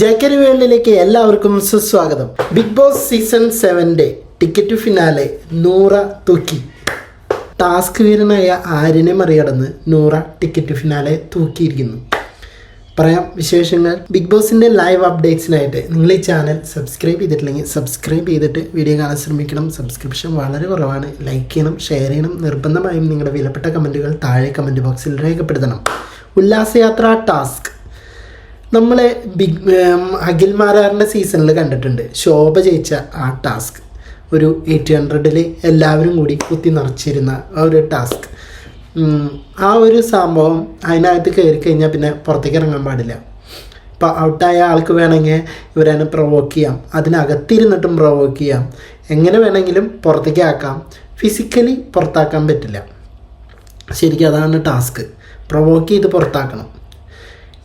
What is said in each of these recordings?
ജയക്കരി വേൾഡിലേക്ക് എല്ലാവർക്കും സുസ്വാഗതം. ബിഗ് ബോസ് സീസൺ സെവന്റെ ടിക്കറ്റ് ഫിനാലെ നൂറ തൂക്കി. ടാസ്ക് വീരനായ ആര്യനെ മറികടന്ന് നൂറ ടിക്കറ്റ് ഫിനാലെ തൂക്കിയിരിക്കുന്നു. പറയാം വിശേഷങ്ങൾ. ബിഗ് ബോസിന്റെ ലൈവ് അപ്ഡേറ്റ്സിനായിട്ട് നിങ്ങൾ ഈ ചാനൽ സബ്സ്ക്രൈബ് ചെയ്തിട്ടില്ലെങ്കിൽ സബ്സ്ക്രൈബ് ചെയ്തിട്ട് വീഡിയോ കാണാൻ ശ്രമിക്കണം. സബ്സ്ക്രിപ്ഷൻ വളരെ കുറവാണ്. ലൈക്ക് ചെയ്യണം ഷെയർ ചെയ്യണം. നിർബന്ധമായും നിങ്ങളുടെ വിലപ്പെട്ട കമന്റുകൾ താഴെ കമന്റ് ബോക്സിൽ രേഖപ്പെടുത്തണം. ഉല്ലാസയാത്ര ടാസ്ക്. നമ്മളെ ബിഗ് അഖിൽ മാരാറിന്റെ സീസണിൽ കണ്ടിട്ടുണ്ട്. ശോഭ ജയിച്ച ആ ടാസ്ക് ഒരു എയ്റ്റ് ഹൺഡ്രഡിൽ എല്ലാവരും കൂടി കുത്തി നിറച്ചിരുന്ന ആ ഒരു ടാസ്ക് ആ ഒരു സംഭവം അതിനകത്ത് കയറി കഴിഞ്ഞാൽ പിന്നെ പുറത്തേക്ക് ഇറങ്ങാൻ പാടില്ല. ഇപ്പോൾ ഔട്ടായ ആൾക്ക് വേണമെങ്കിൽ ഇവരതിനെ പ്രൊവോക്ക് ചെയ്യാം. അതിനകത്തിരുന്നിട്ടും പ്രൊവോക്ക് ചെയ്യാം. എങ്ങനെ വേണമെങ്കിലും പുറത്തേക്ക് ആക്കാം. ഫിസിക്കലി പുറത്താക്കാൻ പറ്റില്ല. ശരിക്കും അതാണ് ടാസ്ക് പ്രൊവോക്ക് ചെയ്ത് പുറത്താക്കണം.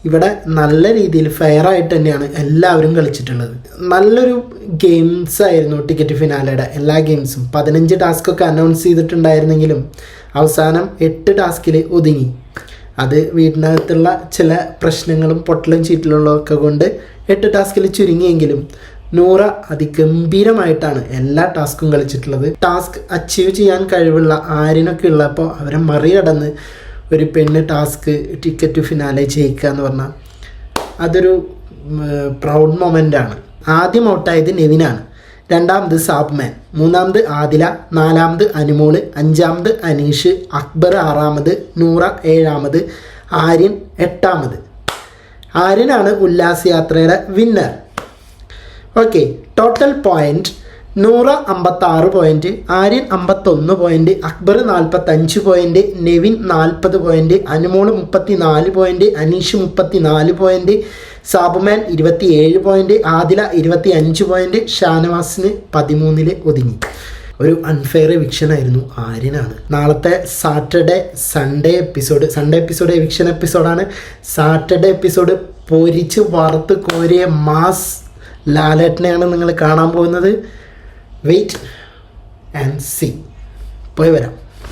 ഇവിടെ നല്ല രീതിയിൽ ഫെയർ ആയിട്ട് തന്നെയാണ് എല്ലാവരും കളിച്ചിട്ടുള്ളത്. നല്ലൊരു ഗെയിംസ് ആയിരുന്നു ടിക്കറ്റ് ഫിനാലയുടെ എല്ലാ ഗെയിംസും പതിനഞ്ച് ടാസ്കൊക്കെ അനൗൺസ് ചെയ്തിട്ടുണ്ടായിരുന്നെങ്കിലും അവസാനം എട്ട് ടാസ്കിൽ ഒതുങ്ങി. അത് വീടിനകത്തുള്ള ചില പ്രശ്നങ്ങളും പൊട്ടലും ചീറ്റലും ഒക്കെ കൊണ്ട് എട്ട് ടാസ്കിൽ ചുരുങ്ങിയെങ്കിലും നൂറ അതിഗംഭീരമായിട്ടാണ് എല്ലാ ടാസ്കും കളിച്ചിട്ടുള്ളത്. ടാസ്ക് അച്ചീവ് ചെയ്യാൻ കഴിവുള്ള ആരിനൊക്കെ ഉള്ളപ്പോൾ അവരെ മറികടന്ന് ഒരു പെണ്ണ് ടാസ്ക് ടിക്കറ്റ് ഫിനാലെ ജയിക്കുക എന്ന് പറഞ്ഞാൽ അതൊരു പ്രൗഡ് മൊമെന്റ് ആണ്. ആദ്യം ഔട്ടായത് നെവിനാണ്. രണ്ടാമത് സാബ്മാൻ മൂന്നാമത് ആദില നാലാമത് അനുമോൾ അഞ്ചാമത് അനീഷ് അക്ബർ ആറാമത് നൂറ ഏഴാമത് ആര്യൻ എട്ടാമത്. ആര്യനാണ് ഉല്ലാസയാത്രയുടെ വിന്നർ ഓക്കെ ടോട്ടൽ പോയിന്റ് നൂറ അമ്പത്താറ് പോയിന്റ് ആര്യൻ അമ്പത്തൊന്ന് പോയിന്റ് അക്ബർ നാൽപ്പത്തഞ്ച് പോയിന്റ് നെവിൻ നാൽപ്പത് പോയിന്റ് അനുമോൾ മുപ്പത്തി നാല് പോയിന്റ് അനീഷ് മുപ്പത്തി നാല് പോയിന്റ് സാബുമാൻ ഇരുപത്തിയേഴ് പോയിന്റ് ആദില ഇരുപത്തി അഞ്ച് പോയിന്റ് ഷാനവാസിന് പതിമൂന്നിൽ ഒതുങ്ങി. ഒരു അൺഫെയർ വിക്ഷനായിരുന്നു ആര്യനാണ്. നാളത്തെ Saturday Sunday episode Sunday episode eviction എപ്പിസോഡാണ്. സാറ്റർഡേ എപ്പിസോഡ് പൊരിച്ച് വറുത്ത് കോരിയ മാസ് ലാലേട്ടനെയാണ് നിങ്ങൾ കാണാൻ പോകുന്നത്. Wait and see. പോയി വരാം.